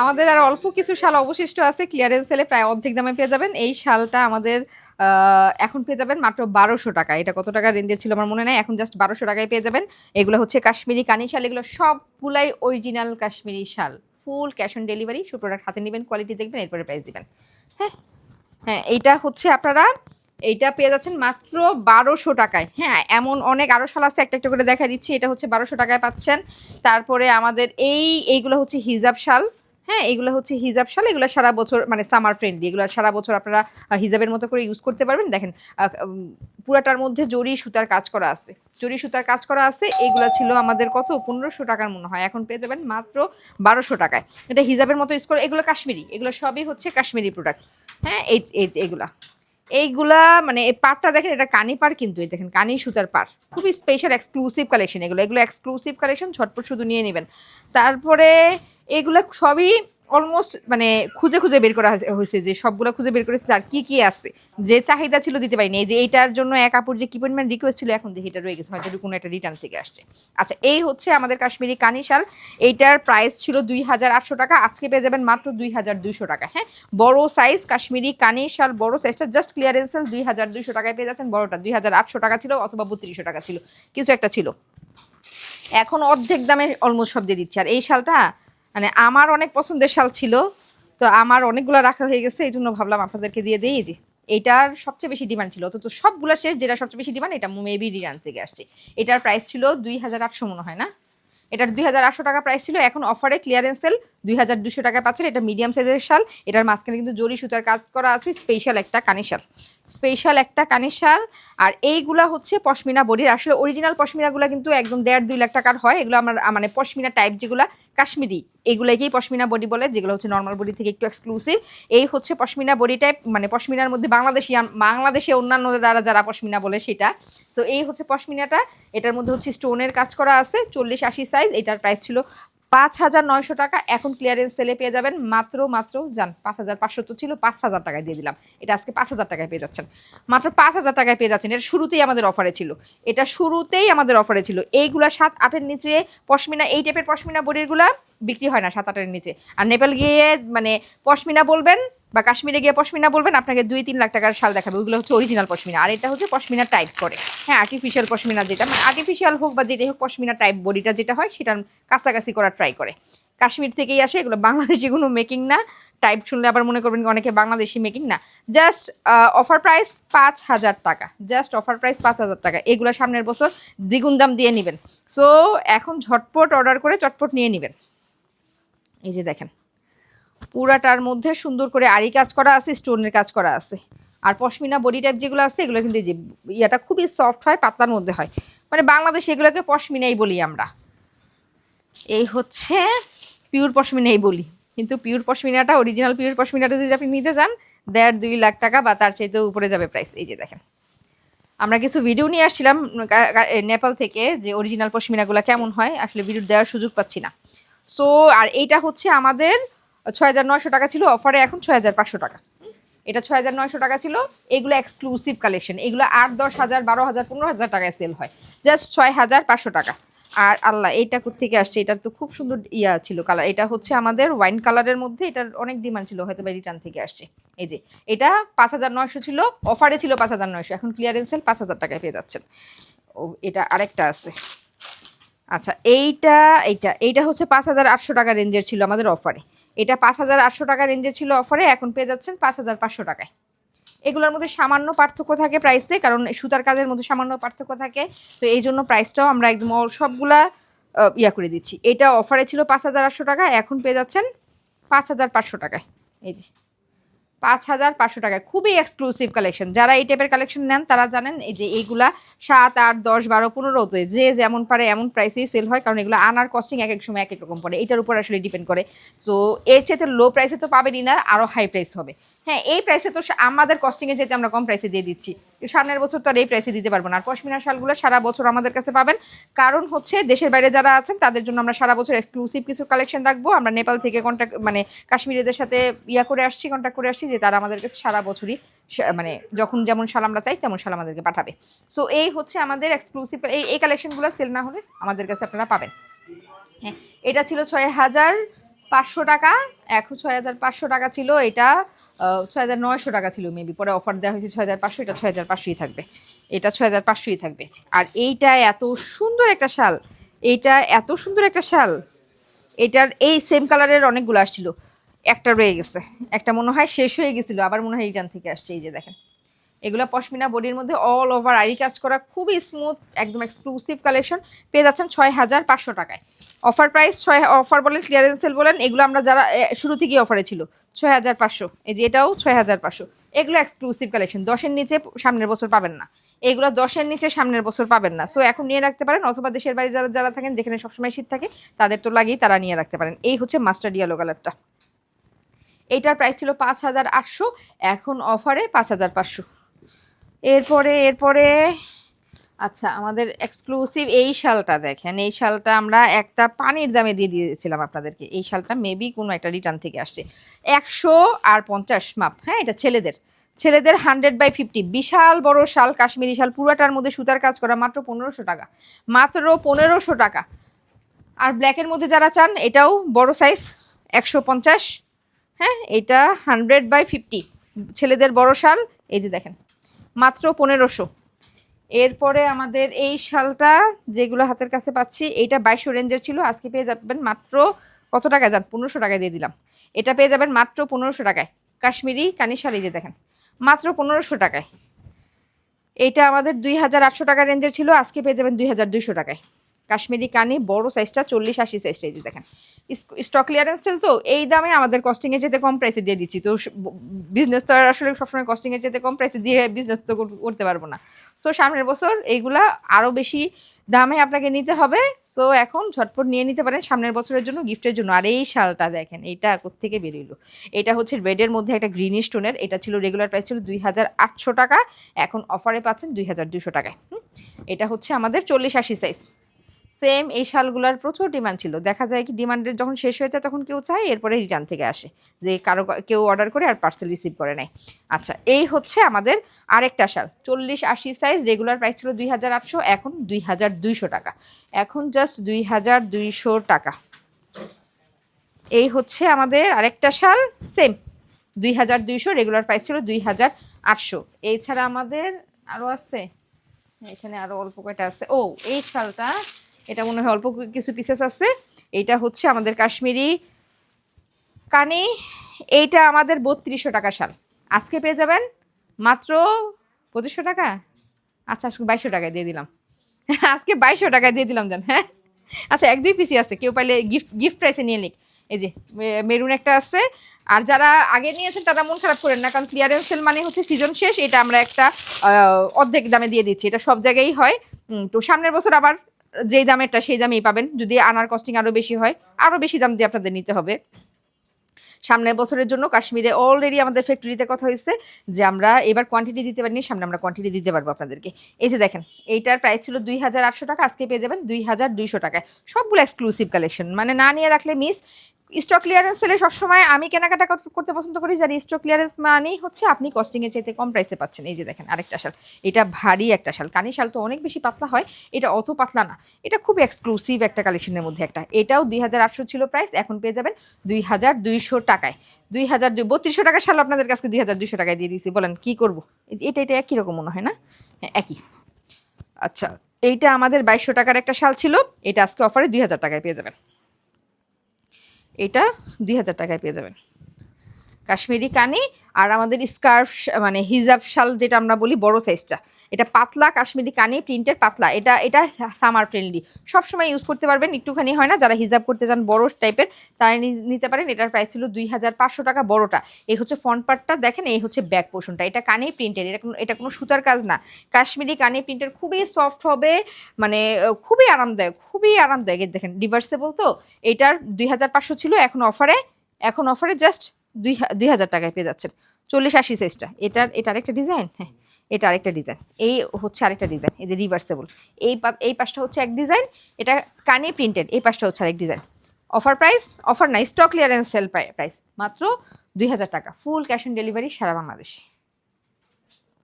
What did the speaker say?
আমাদের আর অল্প কিছু শাল অবশিষ্ট আছে। ক্লিয়ারেন্স সেলে প্রায় অর্ধেক দামে পেয়ে যাবেন। এই শালটা আমাদের এখন পেয়ে যাবেন মাত্র বারোশো টাকা। এটা কত টাকা রেঞ্জে ছিল আমার মনে নেই। এখন জাস্ট বারোশো টাকায় পেয়ে যাবেন। এগুলো হচ্ছে কাশ্মীরি কানি শাল। এগুলো সবগুলাই original Kashmiri shawl. Full cash on delivery সু প্রোডাক্ট হাতে নেবেন কোয়ালিটি দেখবেন, এরপরে প্রাইস দিবেন। হ্যাঁ? হ্যাঁ এইটা হচ্ছে আপনারা, এইটা পেয়ে যাচ্ছেন মাত্র বারোশো টাকায়। হ্যাঁ এমন অনেক আরও শাল আছে। একটা একটা করে দেখা দিচ্ছি। এটা হচ্ছে বারোশো টাকায় পাচ্ছেন। তারপরে আমাদের এই, এইগুলো হচ্ছে হিজাব শাল। হ্যাঁ এগুলো হচ্ছে হিজাব শাল, এগুলো সারা বছর মানে সামার ফ্রেন্ডলি এগুলো সারা বছর আপনারা হিজাবের মতো করে ইউজ করতে পারবেন। দেখেন পুরাটার মধ্যে জরি সুতার কাজ করা আছে। জরি সুতার কাজ করা আছে, এগুলো ছিল আমাদের কত? পনেরোশো টাকার মনে হয়, এখন পেয়ে যাবেন মাত্র বারোশো টাকায়। এটা হিজাবের মতো ইউজ করে, এগুলো কাশ্মীরি, এগুলো সবই হচ্ছে কাশ্মীরি প্রোডাক্ট হ্যাঁ এই, এই- এইগুলা মানে এই পাটটা দেখেন, এটা কানি পাড় কিন্তু এই দেখেন, কানি সুতার পাড়। খুবই স্পেশাল এক্সক্লুসিভ কালেকশন এগুলো। এগুলো এক্সক্লুসিভ কালেকশন ঝটপট শুধু নিয়ে নেবেন। তারপরে এগুলো সবই অলমোস্ট মানে খুঁজে খুঁজে বের করা হয়েছে- যে সবগুলো খুঁজে বের করেছে আর কি কি আছে। যে চাহিদা ছিল দিতে পারিনি। যে এইটার জন্য এক আপুর যে কি পরিমাণ রিকোয়েস্ট ছিল, এখন দেখি এটা রয়ে গেছে। হয়তো কোনো একটা রিটার্ন থেকে আসছে। আচ্ছা এই হচ্ছে আমাদের কাশ্মীরি কানি শাল এইটার প্রাইস ছিল দুই হাজার আটশো টাকা। আজকে পেয়ে যাবেন মাত্র দুই হাজার দুইশো টাকা। হ্যাঁ বড় সাইজ কাশ্মীরি কানি শাল বড় সাইজটা জাস্ট ক্লিয়ারেন্স দুই হাজার দুইশো টাকায় পেয়ে যাচ্ছেন। বড়টা দুই হাজার আটশো টাকা ছিল অথবা বত্রিশশো টাকা ছিল। কিছু একটা ছিল। এখন অর্ধেক দামে অলমোস্ট সব দিয়ে দিচ্ছে। আর এই শালটা মানে আমার অনেক পছন্দের শাল ছিল, তো আমার অনেকগুলো রাখা হয়ে গেছে এই জন্য ভাবলাম আপনাদেরকে দিয়ে দিই যে। এটার সবচেয়ে বেশি ডিমান্ড ছিল, অথচ সবগুলো শেষ যেটা সবচেয়ে বেশি ডিমান্ড এটা মেবি রিটার্ন থেকে আসছে। এটার প্রাইস ছিল দুই হাজার আটশো মনে হয় না? এটার দুই হাজার আটশো টাকা প্রাইস ছিল, এখন অফারে ক্লিয়ারেন্স সেল দুই হাজার দুশো টাকা পাচ্ছেন, এটা মিডিয়াম সাইজের শাল, এটার মাঝখানে কিন্তু জরি সুতার কাজ করা আছে স্পেশাল একটা কানি শাল। স্পেশাল একটা কানের শাল। আর এইগুলা হচ্ছে পশমিনা বডির। আসলে অরিজিনাল পশমিনাগুলো কিন্তু একদম দেড় দুই লাখ টাকার হয়। এগুলো আমার মানে পশমিনা টাইপ যেগুলো কাশ্মীরি, এগুলোকেই পশমিনা বডি বলে, যেগুলো হচ্ছে নর্মাল বডি থেকে একটু এক্সক্লুসিভ এই হচ্ছে পশমিনা বডি টাইপ মানে পশমিনার মধ্যে বাংলাদেশি, বাংলাদেশে অন্যান্য যারা যারা পশমিনা বলে সেটা। সো এই হচ্ছে পশমিনাটা। এটার মধ্যে হচ্ছে স্টোনের কাজ করা আছে, চল্লিশ আশি সাইজ এটার প্রাইস ছিল পাঁচ হাজার নয়শো টাকা এখন ক্লিয়ারেন্স সেলে পেয়ে যাবেন। মাত্র মাত্র যান পাঁচ হাজার পাঁচশো তো ছিল, পাঁচ হাজার টাকায় দিয়ে দিলাম। এটা আজকে পাঁচ হাজার টাকায় পেয়ে যাচ্ছেন। মাত্র পাঁচ হাজার টাকায় পেয়ে যাচ্ছেন। এটা শুরুতেই আমাদের অফারে ছিল। এটা শুরুতেই আমাদের অফারে ছিল। এইগুলা সাত আটের নিচে পশমিনা, এই টাইপের পশমিনা বডিরগুলা বিক্রি হয় না সাত আটের নিচে। আর নেপাল গিয়ে মানে পশমিনা বলবেন বা কাশ্মীরে গিয়ে পশমিনা বলবেন, আপনাকে দুই তিন লাখ টাকার শাল দেখাবে। ওগুলো হচ্ছে অরিজিনাল পশমিনা। আর এটা হচ্ছে পশমিনা টাইপ করে। হ্যাঁ আর্টিফিশিয়াল পশমিনা যেটা মানে আর্টিফিশিয়াল হোক বা যেটাই হোক পশমিনা টাইপ বডিটা যেটা হয়, সেটার কাছাকাছি করার ট্রাই করে। কাশ্মীর থেকেই আসে, এগুলো বাংলাদেশি কোনো মেকিং না। টাইপ শুনলে আবার মনে করবেন অনেকে বাংলাদেশি মেকিং না। জাস্ট অফার প্রাইস পাঁচ হাজার টাকা। জাস্ট অফার প্রাইস পাঁচ হাজার টাকা। এগুলো সামনের বছর দ্বিগুণ দাম দিয়ে নেবেন। সো এখন ঝটপট অর্ডার করে চটপট নিয়ে নেবেন। এই যে দেখেন। পুরাটার মধ্যে সুন্দর করে আরি কাজ করা আছে, স্টোনের কাজ করা আছে। আর পশমিনা বডি টাইপ যেগুলো আছে, এগুলো কিন্তু যে ইয়াটা খুবই সফট হয়, পাতলার মধ্যে হয়। মানে বাংলাদেশে এগুলোকে পশমিনাই বলি আমরা। এই হচ্ছে পিওর পশমিনাই বলি। কিন্তু পিওর পশমিনাটা অরিজিনাল পিওর পশমিনাটা যদি আপনি নিতে যান দেড় দুই লাখ টাকা বা তার চাইতেও উপরে যাবে প্রাইস এই যে দেখেন। আমরা কিছু ভিডিও নিয়ে আসছিলাম নেপাল থেকে যে অরিজিনাল পশমিনাগুলো কেমন হয়, আসলে ভিডিও দেওয়ার সুযোগ পাচ্ছি না। সো আর এইটা হচ্ছে আমাদের ছয় হাজার নয়শো টাকা ছিল অফারে, এখন ছয় হাজার পাঁচশো টাকা। এটা ছয় হাজার নয়শো টাকা ছিল, এগুলো এক্সক্লুসিভ কালেকশন এগুলো আট, দশ হাজার, বারো হাজার, পনেরো হাজার টাকায় সেল হয়। জাস্ট ছয় হাজার পাঁচশো টাকা। আর আল্লাহ, এইটা থেকে আসছে? এটার তো খুব সুন্দর ইয়া ছিল কালার এটা হচ্ছে আমাদের ওয়াইন কালারের মধ্যে, এটার অনেক ডিমান্ড ছিল, হয়তো বা রিটার্ন থেকে আসছে। এই যে, এটা পাঁচ হাজার নয়শো ছিল, অফারে ছিল পাঁচ হাজার নয়শো। এখন ক্লিয়ারেন্স সেল পাঁচ হাজার টাকায় পেয়ে যাচ্ছেন। ও, এটা আরেকটা আছে। আচ্ছা এইটা এইটা এইটা হচ্ছে পাঁচ হাজার আটশো টাকা রেঞ্জের ছিল আমাদের অফারে। এটা পাঁচ হাজার আটশো টাকা রেঞ্জের ছিল অফারে, এখন পেয়ে যাচ্ছেন পাঁচ হাজার পাঁচশো টাকায়। এগুলোর মধ্যে সামান্য পার্থক্য থাকে প্রাইসে কারণ সুতার কাজের মধ্যে সামান্য পার্থক্য থাকে। তো এই জন্য প্রাইসটাও আমরা একদম সবগুলা ইয়া করে দিচ্ছি। এটা অফারে ছিল পাঁচ হাজার আটশো টাকা, এখন পেয়ে যাচ্ছেন পাঁচ হাজার পাঁচশো টাকায়। এই যে। পাঁচ হাজার পাঁচশো টাকায় খুবই এক্সক্লুসিভ কালেকশন যারা এই টাইপের কালেকশন নেন, তারা জানেন এই যে এইগুলা সাত, আট, দশ, বারো পনেরোতে যে যেমন পারে এমন প্রাইসেই সেল হয়, কারণ এগুলো আনার কস্টিং এক এক সময় এক এক রকম পড়ে। এটার উপর আসলে ডিপেন্ড করে। তো এর চাইতে লো প্রাইসে তো পাবেনই না আরও হাই প্রাইস হবে। হ্যাঁ এই প্রাইসে তো আমাদের কস্টিংয়ে যেতে আমরা কম প্রাইসে দিয়ে দিচ্ছি। সামনের বছর তো আর এই প্রাইসে দিতে পারব না। আর পশমিনা শালগুলো সারা বছর আমাদের কাছে পাবেন। কারণ হচ্ছে দেশের বাইরে যারা আছেন, তাদের জন্য আমরা সারা বছর এক্সক্লুসিভ কিছু কালেকশন রাখব। আমরা নেপাল থেকে কন্ট্যাক্ট মানে কাশ্মীরিদের সাথে ইয়া করে আসছি কন্ট্যাক্ট করে আসছি যে তারা আমাদের কাছে সারা বছরই মানে যখন যেমন শাল আমরা চাই, তেমন শাল আমাদেরকে পাঠাবে। সো এই হচ্ছে আমাদের এক্সক্লুসিভ এই এই কালেকশনগুলো সেল না হলে আমাদের কাছে আপনারা পাবেন। হ্যাঁ এটা ছিল ছয় হাজার পাঁচশো টাকা এখন ছয় হাজার পাঁচশো টাকা ছিল, এটা ছয় হাজার নয়শো টাকা ছিল মেবি পরে অফার দেওয়া হয়েছে ছয় হাজার পাঁচশো, এটা ছয় হাজার পাঁচশোই থাকবে। এটা ছয় হাজার পাঁচশোই থাকবে। আর এইটা এত সুন্দর একটা শাল, এইটা এত সুন্দর একটা শাল, এটার এই সেম কালারের অনেকগুলো আসছিল। একটা রয়ে গেছে, একটা মনে হয় শেষ হয়ে গেছিল, আবার মনে হয় রিটার্ন থেকে আসছে, এই যে দেখেন। এগুলো পশমিনা বডির মধ্যে অল ওভার আরি কাজ করা খুবই স্মুথ একদম এক্সক্লুসিভ কালেকশন পেয়ে যাচ্ছেন ছয় হাজার পাঁচশো টাকায়। অফার প্রাইস ছয় অফার বলেন ক্লিয়ারেন্স সেল বলেন, এগুলো আমরা যারা শুরু থেকেই অফারে ছিল। ছয় হাজার পাঁচশো, এই যে এটাও ছয় হাজার পাঁচশো। এগুলো এক্সক্লুসিভ কালেকশন দশের নিচে সামনের বছর পাবেন না। এগুলো দশের নিচে সামনের বছর পাবেন না। সো এখন নিয়ে রাখতে পারেন, অথবা দেশের বাইরে যারা যারা থাকেন, যেখানে সবসময় শীত থাকে, তাদের তো লাগেই তারা নিয়ে রাখতে পারেন। এই হচ্ছে মাস্টার ডিয়ালো কালারটা এইটার প্রাইস ছিল পাঁচ হাজার আটশো, এখন অফারে পাঁচ হাজার পাঁচশো। এরপরে এরপরে আচ্ছা আমাদের এক্সক্লুসিভ এই শালটা দেখেন। এই শালটা আমরা একটা পানির দামে দিয়ে দিয়েছিলাম আপনাদেরকে। এই শালটা মেবি কোনো একটা রিটার্ন থেকে আসছে। একশো আর পঞ্চাশ, মাপ হ্যাঁ এটা ছেলেদের। ছেলেদের হান্ড্রেড বাই ফিফটি বিশাল বড় শাল, কাশ্মীরি শাল, পুরাটার মধ্যে সুতার কাজ করা, মাত্র পনেরোশো টাকা। মাত্র পনেরোশো টাকা। আর ব্ল্যাকের মধ্যে যারা চান, এটাও বড় সাইজ একশো পঞ্চাশ। হ্যাঁ এটা হান্ড্রেড বাই ফিফটি ছেলেদের বড় শাল, এই যে দেখেন। মাত্র পনেরোশো। এরপরে আমাদের এই শালটা যেগুলো হাতের কাছে পাচ্ছি, এইটা বাইশশো রেঞ্জের ছিল, আজকে পেয়ে যাবেন মাত্র কত টাকায় যান পনেরোশো টাকায় দিয়ে দিলাম। এটা পেয়ে যাবেন মাত্র পনেরোশো টাকায়। কাশ্মীরি কানি শাল এই যে দেখেন, মাত্র পনেরোশো টাকায়। এইটা আমাদের দুই হাজার আটশো টাকা রেঞ্জের ছিল, আজকে পেয়ে যাবেন দুই হাজার দুইশো টাকায়। কাশ্মীরি কানি, বড় সাইজটা চল্লিশ আশি সাইজটা এই দেখেন। স্টক ক্লিয়ারেন্স সেল তো এই দামে আমাদের কস্টিংয়ের যেতে কম প্রাইসে দিয়ে দিচ্ছি। তো বিজনেস তো আর আসলে সবসময় কস্টিংয়ের যেতে কম প্রাইসে দিয়ে বিজনেস তো করতে পারব না। সো সামনের বছর এইগুলা আরও বেশি দামে আপনাকে নিতে হবে। সো এখন ঝটপট নিয়ে নিতে পারেন সামনের বছরের জন্য গিফটের জন্য। আর এই শালটা দেখেন, এইটা কোথেকে বেরোইলো? এটা হচ্ছে রেডের মধ্যে একটা গ্রিন স্টোনের এটা ছিল রেগুলার প্রাইস ছিল দুই হাজার আটশো টাকা। এখন অফারে পাচ্ছেন দুই হাজার দুশো টাকায়? এটা হচ্ছে আমাদের চল্লিশ আশি সাইজ সেম এই শালগুলার প্রচুর ডিমান্ড ছিল। দেখা যায় কি ডিমান্ডের যখন শেষ হয়ে যায় তখন কেউ চায় এরপরে রিটার্ন থেকে আসে। যে কারও কেউ অর্ডার করে আর পার্সেল রিসিভ করে নেয়। আচ্ছা এই হচ্ছে আমাদের আরেকটা শাল। চল্লিশ আশি সাইজ রেগুলার প্রাইস ছিল দুই হাজার আটশো, এখন দুই হাজার দুইশো টাকা। এখন জাস্ট দুই হাজার দুইশো টাকা। এই হচ্ছে আমাদের আরেকটা শাল সেম দুই হাজার দুইশো রেগুলার প্রাইস ছিল দুই হাজার আটশো। এছাড়া আমাদের আরও আছে, এখানে আরও অল্প কয়টা আছে। ও, এই শালটা এটা মনে হয় অল্প কিছু পিসেস আছে। এইটা হচ্ছে আমাদের কাশ্মীরি কানি। এইটা আমাদের বত্রিশশো টাকা শাল। আজকে পেয়ে যাবেন মাত্র পঁচিশশো টাকা? আচ্ছা আজকে বাইশশো টাকায় দিয়ে দিলাম। আজকে বাইশশো টাকায় দিয়ে দিলাম, জান। হ্যাঁ? আচ্ছা এক দুই পিসি আছে, কেউ পাইলে গিফট গিফট প্রাইসে নিয়ে নিক। এই যে মেরুন একটা আছে। আর যারা আগে নিয়েছেন, তারা মন খারাপ করেন না, কারণ ক্লিয়ারেন্স সেল মানে হচ্ছে সিজন শেষ। এটা আমরা একটা অর্ধেক দামে দিয়ে দিচ্ছি। এটা সব জায়গায়ই হয়। তো সামনের বছর আবার যেই দামেরটা, সেই দামেই পাবেন। যদি আনার কস্টিং আরও বেশি হয় আরও বেশি দাম দিয়ে আপনাদের নিতে হবে। সামনের বছরের জন্য কাশ্মীরে অলরেডি আমাদের ফ্যাক্টরিতে কথা হয়েছে যে আমরা এবার কোয়ান্টিটি দিতে পারিনি, সামনে আমরা কোয়ান্টিটি দিতে পারব আপনাদেরকে। এই যে দেখেন, এইটার প্রাইস ছিল দুই হাজার আটশো টাকা, আজকে পেয়ে যাবেন দুই হাজার দুইশো টাকায়। সবগুলো এক্সক্লুসিভ কালেকশন মানে না নিয়ে রাখলে মিস স্টক ক্লিয়ারেন্স সেলে সবসময় আমি কেনাকাটা কর- করতে পছন্দ করি জানি স্টক ক্লিয়ারেন্স মানেই হচ্ছে আপনি কস্টিংয়ের চাইতে কম প্রাইসে পাচ্ছেন। এই যে দেখেন, আরেকটা শাল। এটা ভারী একটা শাল। কানি শাল তো অনেক বেশি পাতলা হয়, এটা অত পাতলা না। এটা খুব এক্সক্লুসিভ একটা কালেকশনের মধ্যে একটা। এটাও দুই হাজার আটশো ছিল প্রাইস এখন পেয়ে যাবেন দুই হাজার দুইশো টাকায়। দুই হাজার বত্রিশশো টাকার শাল আপনাদের কাছে দুই হাজার দুইশো টাকায় দিয়ে দিয়েছি। বলেন, কি করব? এটা এটা একই রকম মনে হয় না? হ্যাঁ একই। আচ্ছা এইটা আমাদের বাইশশো টাকার একটা শাল ছিল। এটা আজকে অফারে দুই হাজার টাকায় পেয়ে যাবেন। এটা দুই হাজার টাকায় পেয়ে যাবেন। কাশ্মীরি কানি আর আমাদের স্কার্ফ মানে হিজাব শাল যেটা আমরা বলি বড় সাইজটা এটা পাতলা কাশ্মীরি কানি, প্রিন্টের পাতলা। এটা এটা সামার ফ্রেন্ডলি সবসময় ইউজ করতে পারবেন, একটুখানি হয় না। যারা হিজাব করতে চান বড় টাইপের তারা নিতে পারেন। এটার প্রাইস ছিল দুই হাজার পাঁচশো টাকা বড়টা। এই হচ্ছে ফ্রন্ট পার্টটা দেখেন এই হচ্ছে ব্যাক পোর্শনটা এটা কানে প্রিন্টের এটা কোনো এটা কোনো সুতার কাজ না। কাশ্মীরি কানে প্রিন্টের খুবই সফট হবে মানে খুবই আরামদায়ক খুবই আরামদায়ক। দেখেন রিভার্সেবল তো। এটার দুই হাজার পাঁচশো ছিল এখন অফারে এখন অফারে জাস্ট দুই দুই হাজার টাকায় পেয়ে যাচ্ছেন। চল্লিশ আশি সাইজটা এটার, এটা আরেকটা ডিজাইন হ্যাঁ এটা আরেকটা ডিজাইন এই হচ্ছে আরেকটা ডিজাইন এই যে রিভার্সেবল এই এই পাশটা হচ্ছে এক ডিজাইন এটা কানে প্রিন্টেড এই পাশটা হচ্ছে আরেক ডিজাইন অফার প্রাইস অফার নাই স্টক ক্লিয়ারেন্স সেল প্রাইস মাত্র দুই হাজার টাকা ফুল ক্যাশ অন ডেলিভারি সারা বাংলাদেশ।